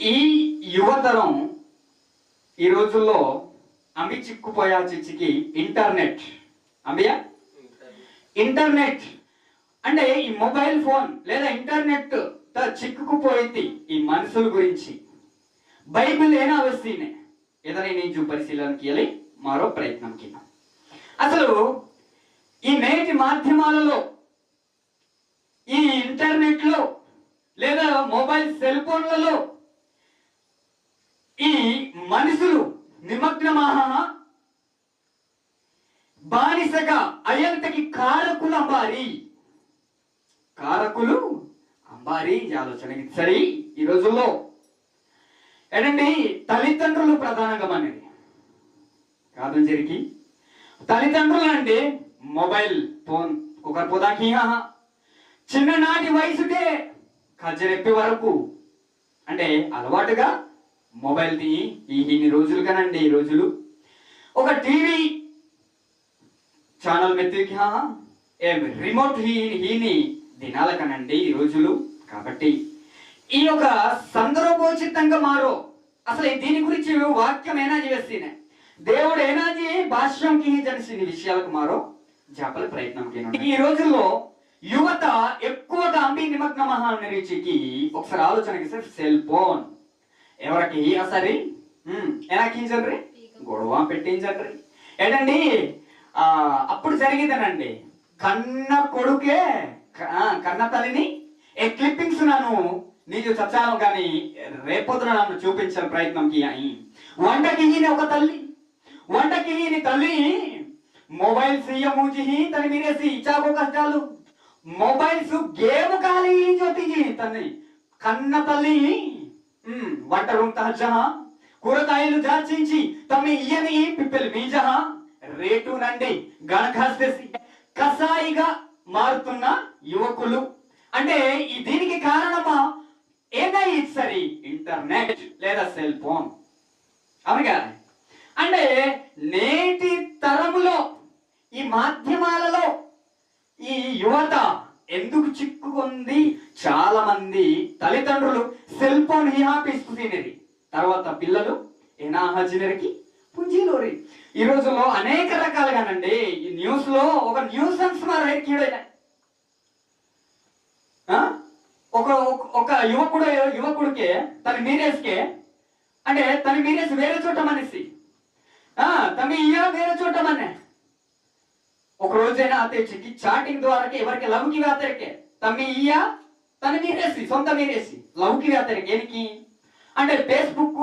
ఈ యువతరం ఈ రోజుల్లో అమ్మి చిక్కుపోయా చిచ్చికి ఇంటర్నెట్. అంబియా ఇంటర్నెట్. అంటే ఈ మొబైల్ ఫోన్ లేదా ఇంటర్నెట్తో చిక్కుకుపోయింది ఈ మనుషుల గురించి. బైబిల్ ఏనా వస్తీనే ఏదైనా నేను పరిశీలనకి వెళ్ళి మరో ప్రయత్నం కింద అసలు ఈ నేటి మాధ్యమాలలో ఈ ఇంటర్నెట్లో లేదా మొబైల్ సెల్ ఫోన్లలో ఈ మనుషులు నిమగ్నమాహ బానిసగా అయంతకి కారకులు అంబారి. కారకులు అంబారి ఆలోచన సరే ఈ రోజుల్లో. ఏంటండి తల్లిదండ్రులు ప్రధానంగా మనది. కాదు జరిగి. తల్లిదండ్రులు అంటే మొబైల్ ఫోన్ ఒకరి పోదాకి చిన్ననాటి వయసుకే కజ్జరెప్పి వరకు. అంటే అలవాటుగా మొబైల్ ది ఈ ఇన్ని రోజులు కనండి ఈ రోజులు. ఒక టీవీ ఛానల్ మెత్తికి రిమోట్ హీ హీని దినాల కనండి ఈ రోజులు. కాబట్టి ఈ యొక్క సందర్భోచితంగా మారో. అసలు దీని గురించి వాక్యం ఏనా చేస్తేనే దేవుడు ఏనాజీ భాష్యంకి తెలిసిన విషయాలకు మారో. చెప్పల ప్రయత్నం ఈ రోజుల్లో యువత ఎక్కువగా అంబి నిమగ్న రీచికి ఒకసారి ఆలోచనకి సార్ సెల్ ఫోన్. ఎవరికి సరే ఎలాకించండి గొడవ పెట్టించండి ఏంటండి? ఆ, అప్పుడు జరిగిందనండి. కన్న కొడుకే ఆ, కన్న తల్లిని ఏ క్లిప్పింగ్స్ నన్ను నీకు చచ్చాను కానీ రేపొద్దున నన్ను చూపించే ప్రయత్నంకి అయి. వంటకి ఈయన ఒక తల్లి. వంటకి ఈయన తల్లి మొబైల్ సీఎమూచి తను మీరేసి ఇచ్చాకో కష్టాలు మొబైల్స్ గేమ్ కాలి జ్యోతిజీ తల్లి. కన్న తల్లి ఉమ్, వంట కూరగాయలు దాచించి తమ ఇయని పిప్పలు మీజహా రేటు నండి గణకాస్తేసి కసాయిగా మారుతున్న యువకులు. అంటే ఈ దీనికి కారణమా? ఏదై సరి? ఇంటర్నెట్ లేదా సెల్ ఫోన్? అవునుగా అంటే నేటి తరములో ఈ మాధ్యమాలలో ఈ యువత ఎందుకు చిక్కుకుంది? చాలా మంది తల్లిదండ్రులు సెల్ ఫోన్ హిహాపిస్తూ తినేది. తర్వాత పిల్లలు ఎనాహజినరికి పుంజీలోరి. ఈ రోజుల్లో అనేక రకాలుగానండి. ఈ న్యూస్లో ఒక న్యూసెన్స్ కీడైన ఒక ఒక- ఒక యువకుడు యువకుడికి తన మీరేస్కే అంటే తన మీరేసి వేరే చోట మనిషి ఆ, తమ ఇయ్య వేరే చోట మనే. ఒక రోజైనా అతేచికి చాటింగ్ ద్వారా ఎవరికి లవ్కి వ్యాతరికే తమ్మి ఇయ్య తన మీరేసి సొంత మీరేసి లవ్కి వ్యాతరికే ఏనికి అంటే ఫేస్బుక్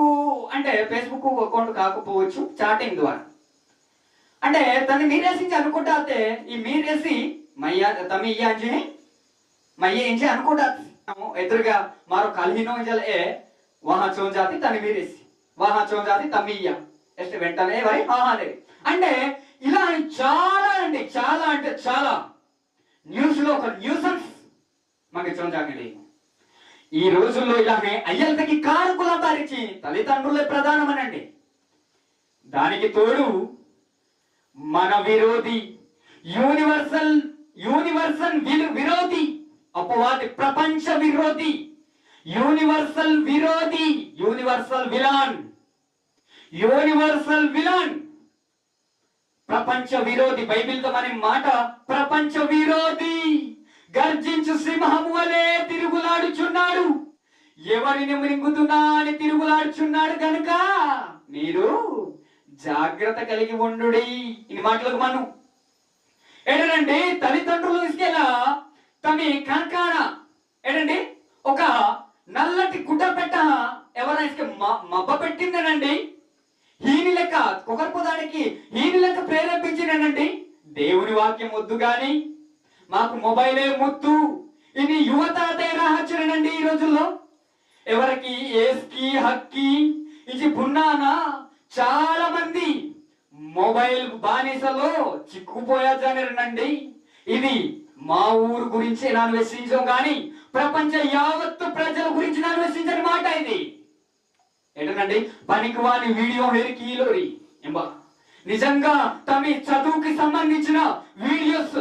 అంటే ఫేస్బుక్ అకౌంట్ కాకపోవచ్చు చాటింగ్ ద్వారా అంటే తన మీరేసి అనుకుంటా అతే ఈ మీరేసి మయ్య తమ్మి ఇయ్య అంజి మయ్య ఏంచి అనుకుంటా ఎదురుగా మారో కలిహినో ఏ వహా చోన్ జాతి తన మీరేసి వహా చోన్ జాతి తమ్మి ఇయ్య ಎಷ್ಟು వెంటనే వరి ఆహాలే అంటే ఇలా చాలా అండి చాలా అంటే చాలా. న్యూస్లో ఒక న్యూసెన్స్ మనకి చూడండి ఈ రోజుల్లో ఇలానే అయ్యలకి కారకుల పారించి తల్లిదండ్రులే ప్రధానమనండి. దానికి తోడు మన విరోధి యూనివర్సల్ యూనివర్సల్ విలు విరోధి అపవాది ప్రపంచ విరోధి యూనివర్సల్ విరోధి యూనివర్సల్ విలాన్ యూనివర్సల్ విలాన్. ప్రపంచ విరోధి బైబిల్తో అనే మాట ప్రపంచ విరోధి గర్జించు సింహము వలె తిరుగులాడుచున్నాడు. ఎవరిని మృంగుతున్నా అని తిరుగులాడుచున్నాడు కనుక మీరు జాగ్రత్త కలిగి ఉండు ఇన్ని మాటలకు మనం ఏంటండి తల్లిదండ్రులు తీసుకెళ్ళా తమి కనకాన. ఏంటండి ఒక నల్లటి గుడ్డ పెట్ట ఎవరైనా మబ్బ పెట్టిందనండి? హీని లెక్క కుకర్పుదానికి హీని లెక్క దేవుని వాక్యం వద్దు గాని మాకు మొబైలే ముద్దు ఇది యువత అదే ఈ రోజుల్లో. ఎవరికి ఏస్కి హక్కి ఇది బున్నానా చాలా మంది మొబైల్ బానిసలో చిక్కుపోయాజానండి ఇది మా ఊరు గురించి నేను అన్వేషించాం కానీ ప్రపంచ యావత్తు ప్రజల గురించి నేను అన్వేషించని మాట ఇది. ఏంటండి పనికి వాని వీడియో హెరికీలోరి. ఎంబా? నిజంగా తమ చదువుకి సంబంధించిన వీడియోస్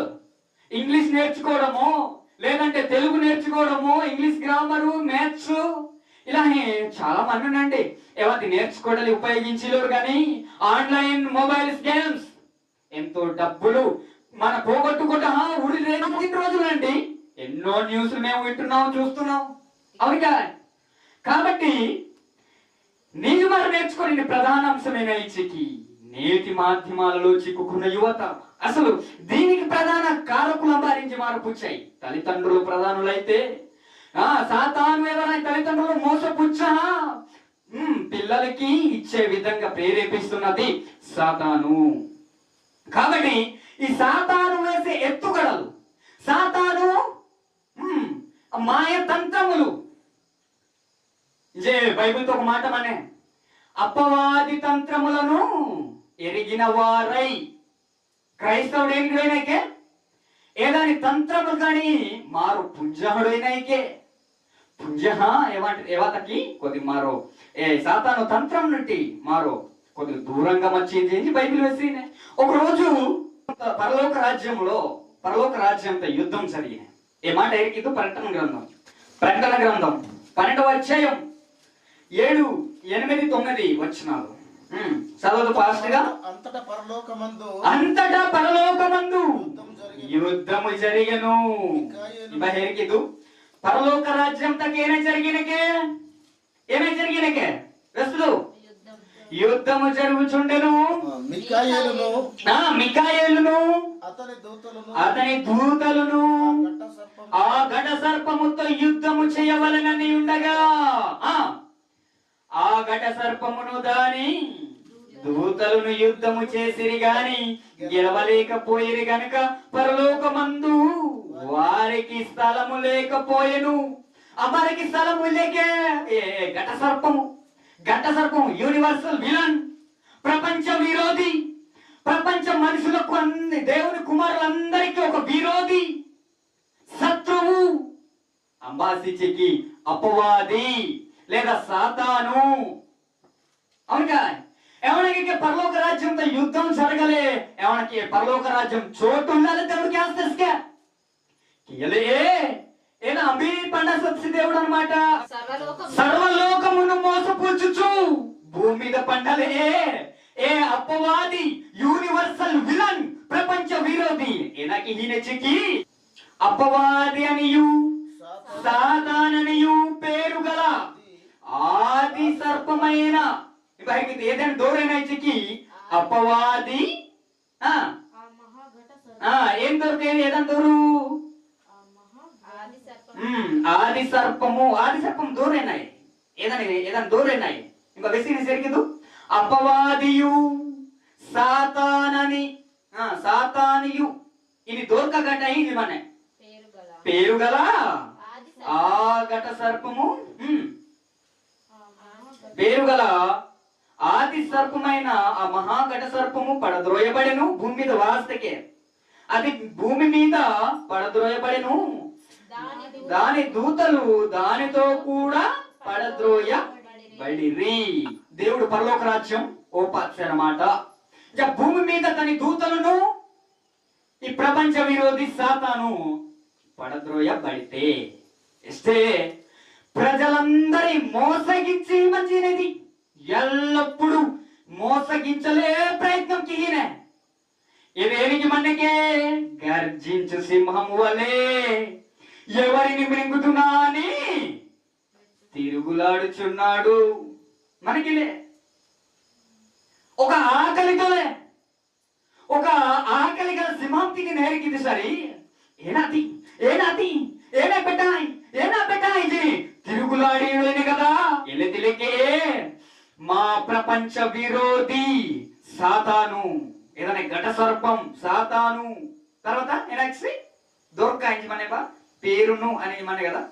ఇంగ్లీష్ నేర్చుకోవడము లేదంటే తెలుగు నేర్చుకోవడము ఇంగ్లీష్ గ్రామరు మ్యాథ్స్ ఇలా చాలా మంది ఉండండి. ఎవరి నేర్చుకోవడానికి ఉపయోగించలేరు కానీ ఆన్లైన్ మొబైల్స్ గేమ్స్ ఎంతో డబ్బులు మన పోగొట్టుకుంటా ఉడి రోజులు రోజులండి ఎన్నో న్యూస్లు మేము వింటున్నాం చూస్తున్నాం. అవును కదా? కాబట్టి నీవు మరి నేర్చుకోండి ప్రధాన అంశమైన ఇచ్చికి నేటి మాధ్యమాలలో చిక్కుకున్న యువత అసలు దీనికి ప్రధాన కారకులు భరించి మారపుచ్చాయి తల్లిదండ్రులు ప్రధానులైతే ఆ సాతాను ఏదైనా తల్లిదండ్రులు మోసపుచ్చా పిల్లలకి ఇచ్చే విధంగా ప్రేరేపిస్తున్నది సాతాను. కాబట్టి ఈ సాతాను వేసే ఎత్తుగడలు సాతాను మాయ తంత్రములు బైబిల్తో ఒక మాట మనే అపవాది తంత్రములను ఎరిగిన వారై క్రైస్తవుడు ఏంటిడైనాకే ఏదాని తంత్రములు కానీ మారు పుంజహుడైనాయికే? పుంజ ఏమంట ఏవాతకి కొద్ది మారో. ఏ సాతాను తంత్రం నుండి మారో. కొద్ది దూరంగా వచ్చింది అని బైబిల్ వేసి ఒకరోజు పరలోక రాజ్యంలో పరలోక రాజ్యంతో యుద్ధం జరిగిన ఏ మాట ఎరికిదు ప్రకటన గ్రంథం. ప్రకటన గ్రంథం. పన్నెండవ అధ్యాయం. ఏడు ఎనిమిది తొమ్మిది వచ్చినారు చదవదు ఫాస్ట్గా. అంతటా పరలోకమందు అంతటా పరలోకమందు. యుద్ధం జరిగి యుద్ధము జరిగను. హెరికిదు పరలోక రాజ్యం తగ్గ ఏమే జరిగినకే? ఏమే జరిగినకే? వెస్తులు యుద్ధము జరుగుచుండెను. మికాయేలును. ఆ మికాయేలును. అతని దూతలను. అతని దూతలను. ఆ ఘట సర్పముతో యుద్ధము చేయవలనని ఉండగా ఆ ఆ ఘట సర్పమును దాని దూతలను యుద్ధము చేసిరి గాని గెలవలేకపోయిరి గనుక పరలోకమందు వారికి స్థలము లేకపోయెను. అమరికి స్థలము లేకే ఏ ఘట సర్పము. ఘట సర్పము యూనివర్సల్ విలన్ ప్రపంచ విరోధి. ప్రపంచ మనుషులకు అన్ని దేవుని కుమారులందరికీ ఒక విరోధి శత్రువు. అంబాసిచికి అపవాది. లేదా సాతాను? అవునుగా ఎవరికి పరలోక రాజ్యంతో యుద్ధం జరగలే? ఎవరికి పరలోక రాజ్యం చోటు ఉండాలి దేవుడికి ఏదో అంబీ పండ సత్సి దేవుడు అనమాట సర్వలోకం సర్వలోకమును మోసపుచ్చుచు భూమి మీద పండలే. ఏ అపవాది యూనివర్సల్ విలన్ ప్రపంచ విరోధి ఎనకి హినచికి అపవాది అనియు సాతాననియు పేరు గల ఆది సర్పమైన. ఏదైనా ఆ. మహాఘట సర్పం. ఆ ఏం దొరికేది? ఏదైనా దూరు. ఆ మహా ఆది సర్పము. ఆది సర్పం దూరేనాయి ఏదని ఏదని దూరేనాయి ఇంకా వెసిని సెరిగిదు అపవాదియు సాతానని. ఆ, సాతానియు. ఇది దోర్కగట ఇది మన. పేరు గల. ఆ ఘట సర్పము. మహాఘట గల ఆది సర్పమైన ఆ మహాఘట సర్పము పడద్రోయబడెను భూమి మీద వాస్తకే. అది భూమి మీద పడద్రోయబడెను. దాని దూతలు దానితో కూడా పడద్రోయ బడిరి దేవుడు పరలోక రాజ్యం ఓపాచ్చనమాట ఇక భూమి మీద తన దూతలను ఈ ప్రపంచ విరోధి సాతాను పడద్రోయబడితే. ఇస్తే ప్రజలందరి మోసగించి మంచినది ఎల్లప్పుడూ మోసగించలే ప్రయత్నం కీనే ఇదేనికి మనకే గర్జించు సింహం వలే. ఎవరిని మృంగుతున్నా అని తిరుగులాడుచున్నాడు. మనకిలే. ఒక ఆకలితోలే ఒక ఆకలి గల సింహం తిని నేరికింది సరి. ఏనాతి ఏనాతి ఏనా పెట్టాయి ఏనా పెట్టాయి ఇది తిరుగులాడేది కదా ఎల్లి తిలికే మా ప్రపంచ విరోధి సాతాను. ఏదైనా ఘట సర్పం సాతాను. తర్వాత ఏనాక్సి దొరకాయించి మనేబా పేరును అని మన కదా.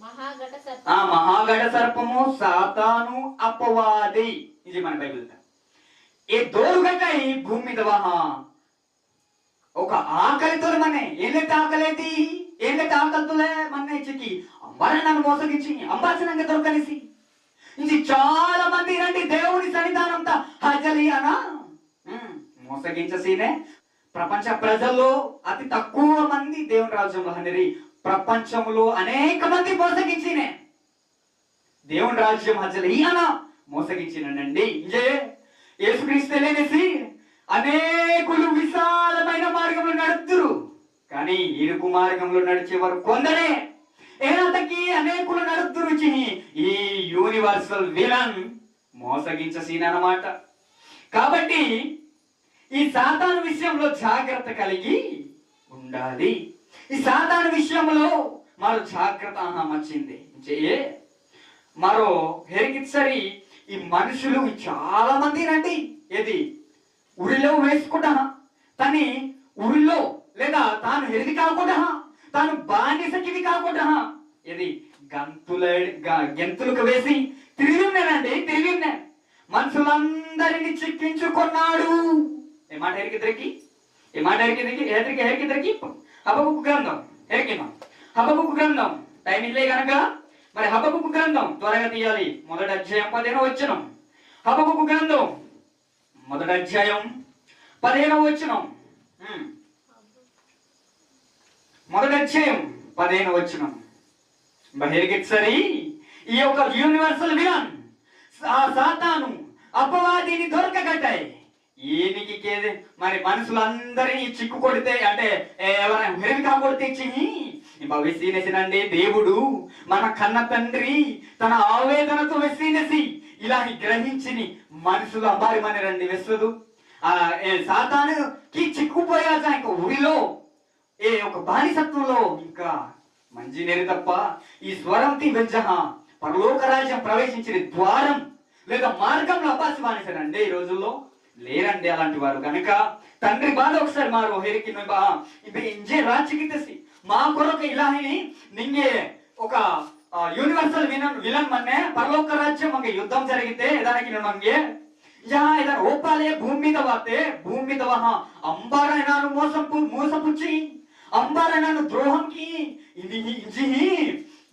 మహాఘట ఆ మహాగఢ సర్పము సాతాను అపవాది ఇది మన బైబిల్ ఏ దోరుగట్టై భూమి మీద ఒక ఆకలితో మనే ఏళ్ళైతే ఆకలేది ఏళ్ళైతే ఆకలితోలే మన ఇచ్చికి. అంబారి నన్ను మోసగించి అంబాసినంగా దొరకనిసి. ఇది చాలా మంది రండి దేవుని సన్నిధానంతా హాజలి అనా? ఉమ్, మోసగించసీనే ప్రపంచ ప్రజల్లో అతి తక్కువ మంది దేవుని రాజ్యంలో హందరి ప్రపంచంలో అనేక మంది మోసగించినే. దేవుని రాజ్యం మధ్యలో ఈయన మోసగించినండి ఇంజే యేసుక్రీస్తు అనేకులు విశాలమైన మార్గంలో నడుతురు. కానీ ఇరుకు మార్గంలో నడిచేవారు కొందరే. ఏనాతకి అనేకులు రుచిని ఈ యూనివర్సల్ విలన్ మోసగించసీన్ అన్నమాట కాబట్టి ఈ సాతాను విషయంలో జాగ్రత్త కలిగి ఉండాలి. ఈ సాతాను విషయంలో మరో జాగ్రత్త వచ్చింది ఏ మరో హెరికిత్సరి ఈ మనుషులు చాలా మంది రండి. ఏది? ఉరిలో వేసుకుంటా తని ఉరిలో లేదా తాను హెరిది కాకుండా తాను బానిసకిది కాకుండా ఇది గంతుల గెంతులకు వేసి తిరిగి ఉన్నానండి తిరిగి ఉన్నాను మనుషులందరినీ చిక్కించుకున్నాడు. ఏ మాట ఎరికిద్దరికి ఏ మాట ఎరికిద్దరికి ఎరికి ఎరికిద్దరికి హబబుక్ గ్రంథం. ఎరికిమా హబబుక్ గ్రంథం. టైం ఇల్లే గనక. మరి హబబుక్ గ్రంథం త్వరగా తీయాలి. మొదటి అధ్యాయం పదిహేను వచ్చినం హబబుక్ గ్రంథం. మొదటి అధ్యాయం పదిహేను వచ్చినం మొదటి అధ్యాయం పదిహేను వచ్చినం బహిర్గిత్సరి ఈ యొక్క యూనివర్సల్ విలన్ ఆ సాతాను అపవాదిని దొరకగట్టాయి ఈయనకి కేది మరి మనుషులందరినీ చిక్కు కొడితే అంటే ఏ, ఎవరైనా హెరివి కాకొడితే విసీనసినండి దేవుడు మన కన్న తండ్రి తన ఆవేదనతో వెసీనసి ఇలా గ్రహించిని మనుషులు అబారిమని రండి వెస్సుదు ఆ ఏ, సాతానుకి చిక్కుపోయాక ఇంకా ఊరిలో. ఏ ఒక బానిసత్వంలో ఇంకా మంచి నేను తప్ప ఈ స్వరంతి వెంజహ పరలోక రాజ్యం ప్రవేశించిన ద్వారం లేదా మార్గంలో అబ్బాసి బానిసారండి ఈ రోజుల్లో లేరండి అలాంటి వారు. కనుక తండ్రి బాధ ఒకసారి మారు హెరికి ఇంజే రాజ్యకి మా కొరకు ఇలాని నింగే ఒక యూనివర్సల్ విలన్ విలన్ మన్నే పరలోక రాజ్యం ఒక యుద్ధం జరిగితే ఏదానికి నಮಗೆ యహా ఇదర్ ఓపాలే భూమి మీద వాతే భూమి మీద వహా అంబారైనాను మోసపు మోసపుచ్చి ಪುಚ್ಚಿ అంబార నన్ను ద్రోహంకి ఇది ఇంజి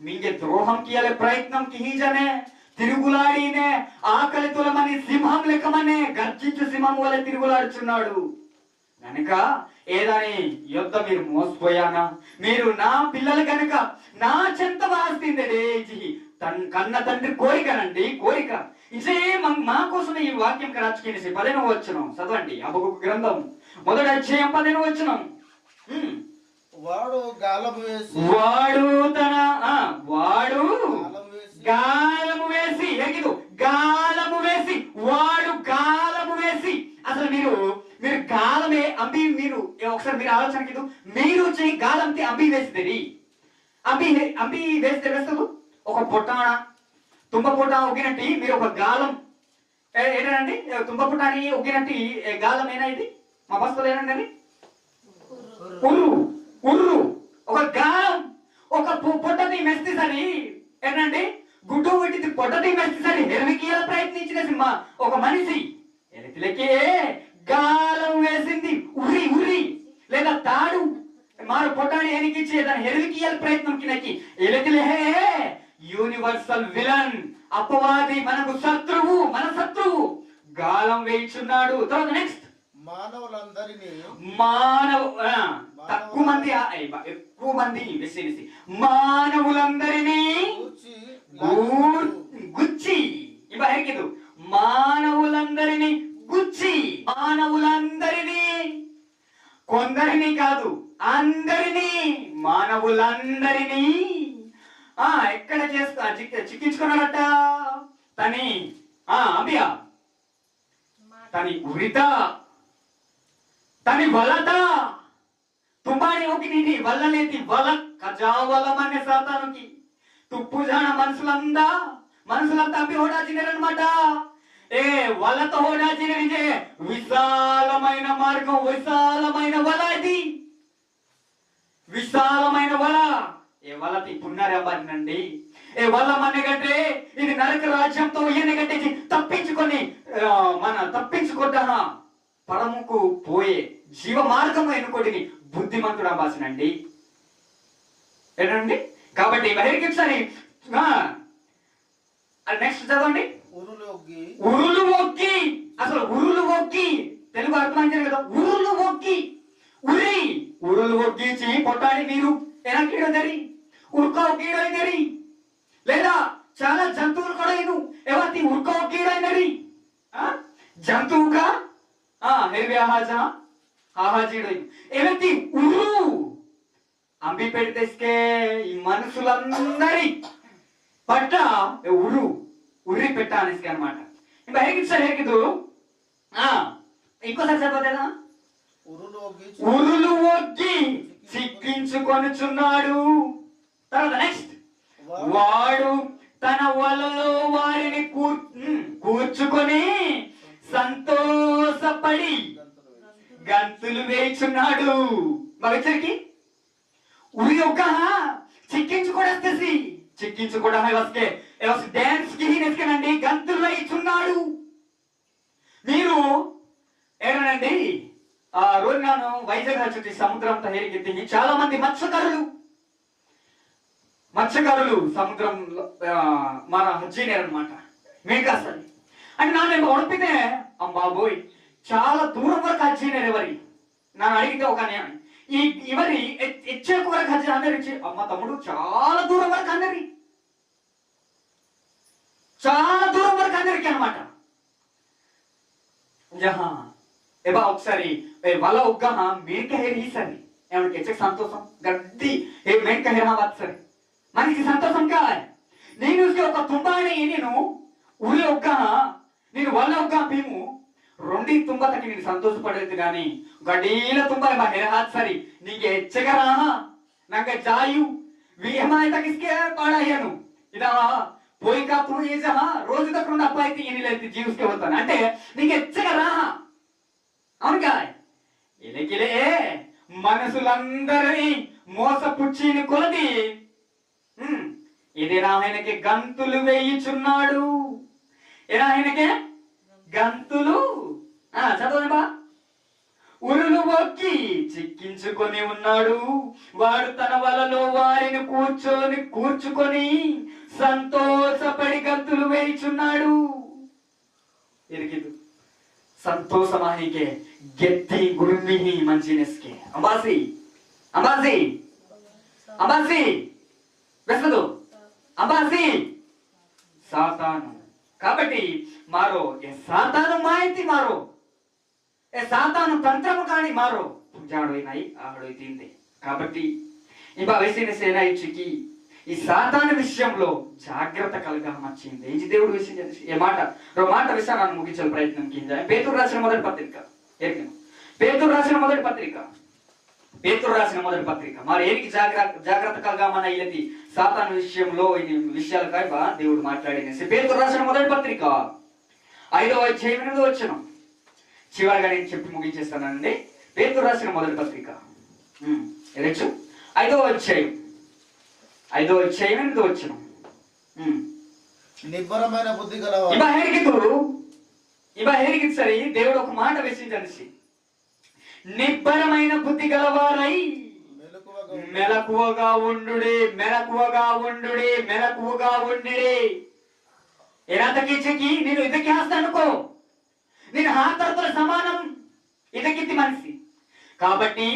మింగే ద్రోహంకి అలే ప్రయత్నం కి హీజనే తిరుగులాడినే ఆకలి తులమని సింహం లెక్కమనే గర్జించు సింహం వల్ల తిరుగులాడుచున్నాడు కనుక ఏదని యుద్ధ మీరు మోసపోయానా మీరు నా పిల్లలు కనుక నా చెంత వాస్తుందే తన్ కన్న తండ్రి కోరికనండి కోరిక ఇదే మ- మా కోసం ఈ వాక్యం రాజకీయ పదిహేను వచ్చును చదవండి అబకు గ్రంథం మొదటి అధ్యాయం పదిహేను వచ్చును వాడు గాలం వేసి వాడు తన ఆ, వాడు గాలం వేసి గాలము వేసి ఎగిదు గాలము వేసి వాడు గాలము వేసి. అసలు మీరు మీరు గాలమే అంబి మీరు ఒకసారి మీరు ఆలోచనకి మీరు చెయ్యి గాలంతే అంబి వేస్తుంది అంబి అంబి వేస్తే వేస్తారు ఒక పొట్టాణ తుంబ పొట్ట ఒగినట్టి మీరు ఒక గాలం. ఏ- ఏంటండి? తుంబ పుట్టాని ఒగినట్టి ఏ గాలం ఏనా ఇది? మా బస్తులు ఏనండి అది? ఉర్రు ఉర్రు ఒక గాలం ఒక పొట్టది పొట్టని సరి ఏంటండి గుడ్డు పెట్టింది పొట్టది మెస్తి సరి ప్రయత్నించిన సింహ ఒక మనిషి. ఎనికిలకే గాలం వేసింది ఉరి ఉరి లేదా తాడు. మారు పొట్టాన్ని ఎనికిచ్చి దాని ఎరివికియాల ప్రయత్నం కినకి ఎలకిలే యూనివర్సల్ విలన్ అపవాది మనకు శత్రువు మన శత్రువు. గాలం వేయిచున్నాడు. తర్వాత నెక్స్ట్. మానవులందరినీ మానవ ఆ, తక్కువ మంది ఆ, ఏ, బ- ఎక్కువ మంది విశ్లేషి మానవులందరినీ కూర్చి గూర్- గుచ్చి ఇవ ಹೇಗಿದು మానవులందరినీ గుచ్చి మానవులందరినీ కొందరిని కాదు అందరినీ మానవులందరినీ ఆ ఎక్కడ చేస్తా చిక్- చిక్కించుకున్నాడట తని ఆ అభియా తని ఉరిత తని వలత. తుంబాని ఒక నీటి వల్లలేతి వల కజావలమనే సాతానుకి. తుప్పు జాన మనుషులందా మనుషులంతా అబ్బి హోడాచినారనమాట ఏ వలతో హోడాచినరిజే విశాలమైన మార్గం విశాలమైన వల ఇది. విశాలమైన వల. ఏ వల తిప్పున్నారేండి ఏ వల మనగంటే ఇది నరక రాజ్యంతో ఈయనగంటే తప్పించుకొని మన తప్పించుకుంటానా పరముకు పోయే జీవ మార్గము ఎన్నుకోడిని బుద్ధిమంతుడు అవ్వాల్సినండి. ఏంటండి? కాబట్టి బహిర్గిప్సని నెక్స్ట్ చదవండి. ఉరులు ఒక్కి అసలు ఉరులు ఒక్కి తెలుగు అర్థమైంది కదా? ఉరులు ఒక్కి ఉరి. ఉరులు ఒక్కించి పొట్టాడి మీరు ఎనకీడదరి ఉరుక ఒక్కీడదరి లేదా చాలా జంతువులు కూడా ఇను ఎవరి ఉర్కో కీడైనరి జంతువుగా ఆ హెర్వి ఆహాజా ఆహాజీడు ఎవరి ఉరు అంబి పెడితేస్కే ఈ మనుషులందరి పట్ట ఉరు ఉర్రి పెట్టానేసి అనమాట ఇంకా ಹೇಗಿತ್ತು ಸರ್ ಹೇಗಿದ್ದು ఆ ఇంకోసారి చెప్పదేనా ఉరులు ఒగ్గి ఉరులు ఒగ్గి చిక్కించుకొనుచున్నాడు తర్వాత నెక్స్ట్ వాడు తన వలలో వారిని కూర్ ఉమ్, కూర్చుకొని వాడి గంతులు వేయించున్నాడు. మగచరికి ఉరి ఒక చిక్కించు కూడా వస్తేసి చిక్కించు కూడా వస్తే డ్యాన్స్ కిహీనండి గంతులు వేయిచున్నాడు. మీరు ఏమనండి? ఆ రోజు నాను వైజాగ్ చుట్టి సముద్రం తయారీకి చాలా మంది మత్స్యకారులు మత్స్యకారులు సముద్రం మన హజ్జీనేర్ అనమాట మేఘాసలి అంటే నాన్న ఉడిపితే అమ్మాబోయ్ చాలా దూరం వరకు అచ్చినారు ఎవరి. నన్ను అడిగితే ఒక ఈ ఇవరి ఇచ్చే వరకు అచ్చి అందరు ఇచ్చి అమ్మ తమ్ముడు చాలా దూరం వరకు అందరి. చాలా దూరం వరకు అందరికి అనమాట జహా ఏబా ఒకసారి వాళ్ళ ఒక్క మేక హెయిర్ ఈసరి ఏమంటే ఇచ్చే సంతోషం? గడ్డి. ఏ మేక హెయిర్ సరే. మనకి సంతోషం కావాలి. నేను ఒక తుంబానే నేను ఊరి ఒక్క నేను వాళ్ళ ఒక్క మేము రెండు తుంబ తకి నేను సంతోషపడేది కానీ గడీల తుంబ మా హే సరి. నీకు ఎచ్చక రాహా నాకు జాయు. విహమాయ పాడయ్యాను. ఇదా పోయి కా తూ ఏ జహా రోజు తక్క రెండు అబ్బాయికి ఎన్ని జీవిస్తే పోతాను అంటే నీకు ఎచ్చక రాహా అవును కాయ్ ఇలకిలే మనసులందరినీ మోసపుచ్చిని కొలది. ఉమ్, ఇది ఆయనకి గంతులు వేయిచున్నాడు. ఏనా ఆయనకే గంతులు. చదవండి ఉరులు మొక్కి చిక్కించుకొని ఉన్నాడు. వాడు తన వలలో వారిని కూర్చొని కూర్చుకొని సంతోషపడి గంతులు వేయిచున్నాడు. ఇరికిదు సంతోషమాహికే గెత్తి గురుమిహి మంచినెస్కే. అంబాసి అంబాసి అంబాసి వెసదు అంబాసి సాతాను. కాబట్టి మారో ఏ సాతాను మాయితి మారో. ఏ సాతాను తంత్రము కాని మారో. జాడోయినాయి ఆడోయి తింది కాబట్టి ఈ వయసిన సేన ఈ సాతాను విషయంలో జాగ్రత్త కలగా వచ్చింది దేవుడు విషయం ఏ మాట? రో మాట విషయాన్ని ముగించే ప్రయత్నం కింద. పేతురు రాసిన మొదటి పత్రిక. ఎరిగిన పేతురు రాసిన మొదటి పత్రిక. పేతురు రాసిన మొదటి పత్రిక. మరి ఏమి జాగ్రత్త జాగ్రత్త కలగామన్న ఇది సాతాన్ విషయంలో ఇది విషయాలు దేవుడు మాట్లాడినసి పేతురు రాసిన మొదటి పత్రిక. ఐదవ అధ్యాయం ఎనిమిదో వచ్చిన చివరిగా నేను చెప్పి ముగించేస్తానండి. పేతురు రాసిన మొదటి పత్రిక. ఎదచ్చు? ఐదవ అధ్యాయం. ఐదవ అధ్యాయం ఎనిమిదో వచ్చిన నిబ్బరమైన బుద్ధి గల ఇబ హెరిగితుడు ఇబ హెరిగిత్ సరి దేవుడు ఒక మాట వెచ్చించనిసి నిబ్బరమైన బుద్ధి గలవారై. మెలకువగా ఉండుడే మెలకువగా ఉండుడే మెలకువగా ఉండుడే చెకి నేను ఇదకేస్తా అనుకో. నేను హాతరతో సమానం ఇదకిత్తి మనిషి. కాబట్టి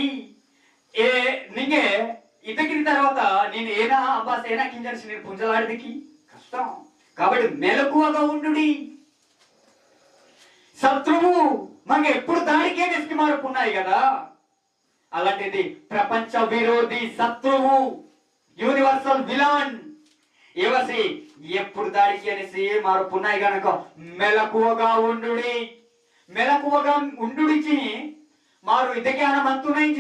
ఏ నింగే ఇదకిన తర్వాత నేను ఏనా అబ్బాస్ ఏనా కింజర్స్ నేను పుంజలాడిదికి? కష్టం. కాబట్టి మెలకువగా ఉండుడి. శత్రువు మనం ఎప్పుడు దాడికే దిష్టి మారుకున్నాయి కదా. అలాంటిది ప్రపంచ విరోధి శత్రువు యూనివర్సల్ విలాన్ ఇవసి ఎప్పుడు దాడికి అనేసి మారుపున్నాయి గనక మెలకువగా ఉండుడి. మెలకువగా ఉండుడిచి మారు ఇదకే మంతునై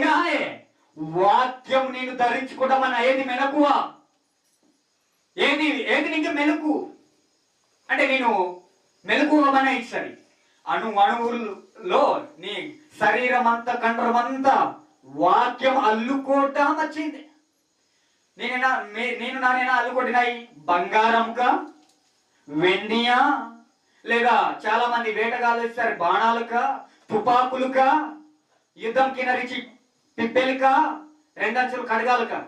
వాక్యం నేను ధరించుకోవడం అన్న ఏది మెలకువ? ఏది ఏది నీకు మెలకు? అంటే నేను మెలకువమనే ఇచ్చది అణువణువుల్లో నీ శరీరం అంతా కండరమంతా వాక్యం అల్లుకోవటం వచ్చింది. నేనైనా నేను నానైనా అల్లుకొట్టినాయి బంగారంగా వెండియా లేదా చాలా మంది వేటగాళ్ళు ఇస్తారు బాణాలుగా తుపాకులుగా యుద్ధం కినరిచి పిప్పెలుగా రెండంచులు కడగాలుగా.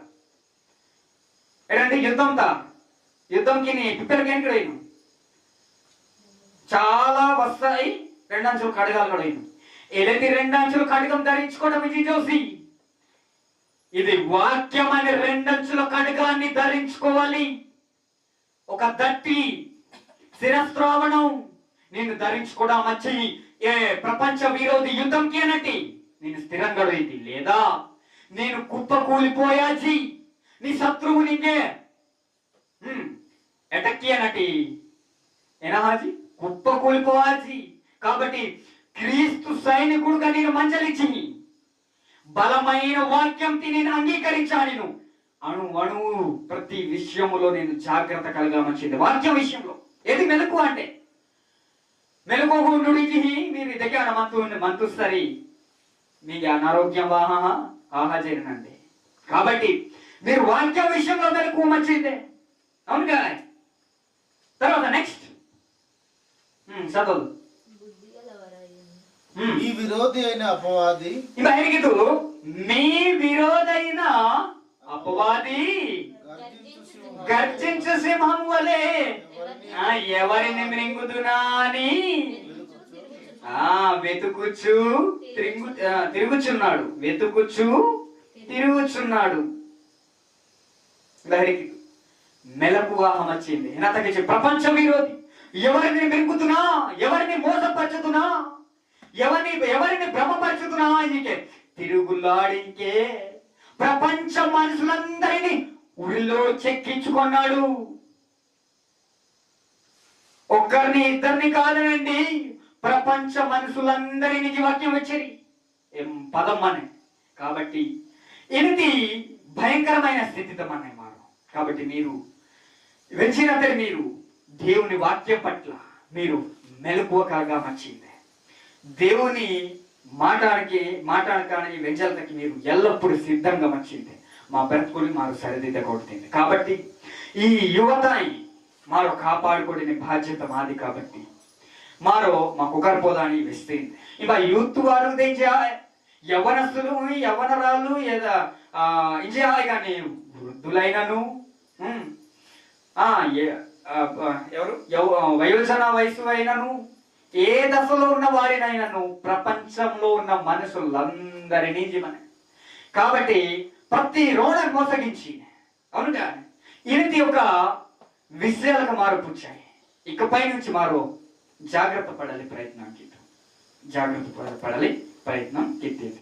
ఏంటంటే యుద్ధంతా యుద్ధంకి పిప్పెలకి ఏంటి చాలా రెండంచులు కడగాలు కడగను రెండంచులు కడగం ధరించుకోవడం ఇది చూసి ఇది వాక్యం అనే రెండంచుల కడగాన్ని ధరించుకోవాలి. ఒక దట్టి శిరస్రావణం నేను ధరించుకోవడం వచ్చి ఏ ప్రపంచ విరోధి యుద్ధంకి అన్నట్టి. నేను స్థిరంగా ఇది లేదా? నేను కుప్ప కూలిపోయాచి నీ శత్రువు నీకే ఎటక్కి అన్నటి ఏనా హాజీ కుప్ప కూలిపోవాల్సి కాబట్టి క్రీస్తు సైనికుడుగా నేను మంచలిచ్చి బలమైన వాక్యం నేను అంగీకరించాను నేను అణు అణువు ప్రతి విషయములో నేను జాగ్రత్త కలగమనిచింది. వాక్యం విషయంలో. ఏది మెలకు అంటే? మెలకుడికి మీరు దగ్గర మంతు మంతు సరి. మీకు అనారోగ్యం వాహ ఆహాజరినండి కాబట్టి మీరు వాక్య విషయంలో మెలకు మంచిదే అవును కదా? తర్వాత నెక్స్ట్ చదువు ఈ విరోధి అయిన అపవాది మీ విరోధైన అపవాది గర్జించు సింహం. వలె ఆ, ఎవరిని మృంగుదునా అని? ఆ వెతుకుచు తిరుగు తిరుగుచున్నాడు. వెతుకుచు తిరుగుచున్నాడు. లహరికి మెలకు వాహం వచ్చింది. ఎనతకి ప్రపంచ విరోధి. ఎవరిని మెరుగుతున్నా? ఎవరిని మోసపరచుతున్నా? ఎవరిని ఎవరిని భ్రమపరచుతున్నా నీకే? తిరుగులాడింకే. ప్రపంచ మనుషులందరినీ ఉరిలో చెక్కించుకున్నాడు. ఒక్కరిని ఇద్దరిని కాదనండి ప్రపంచ మనుషులందరినీ వాక్యం వచ్చేది. ఏం పదం అని. కాబట్టి ఇది భయంకరమైన స్థితితో మన మారు కాబట్టి మీరు వెచ్చినంతటి మీరు దేవుని వాక్యం పట్ల మీరు మెలకువ కాగా మర్చింది దేవుని మాట్లాడికి మాట్లాడడానికి వెంచలకి మీరు ఎల్లప్పుడూ సిద్ధంగా వచ్చింది మా బ్రతుకుని మారు సరిదిద్దకూడదు కాబట్టి ఈ యువతని మారు కాపాడుకోవడం బాధ్యత మాది కాబట్టి. మారో మా కుకర్పోదాని వేస్తుంది ఇక యూత్ వారు యవనస్తులు యవనరాళ్ళు ఏదా ఇంజా కానీ వృద్ధులైనను ఉమ్, ఆ, ఎవరు? యవ- వయోజన వయసు అయినను ఏ దశలో ఉన్న వారినైనాను? ప్రపంచంలో ఉన్న మనుషులందరినీ జీవన. కాబట్టి ప్రతి రోణ మోసగించి అవునుగా ఇది ఒక విషయాలకు మారుపుచ్చాయి ఇకపై నుంచి మారు జాగ్రత్త పడాలి ప్రయత్నం కింద జాగ్రత్త పడాలి ప్రయత్నం కిత్తి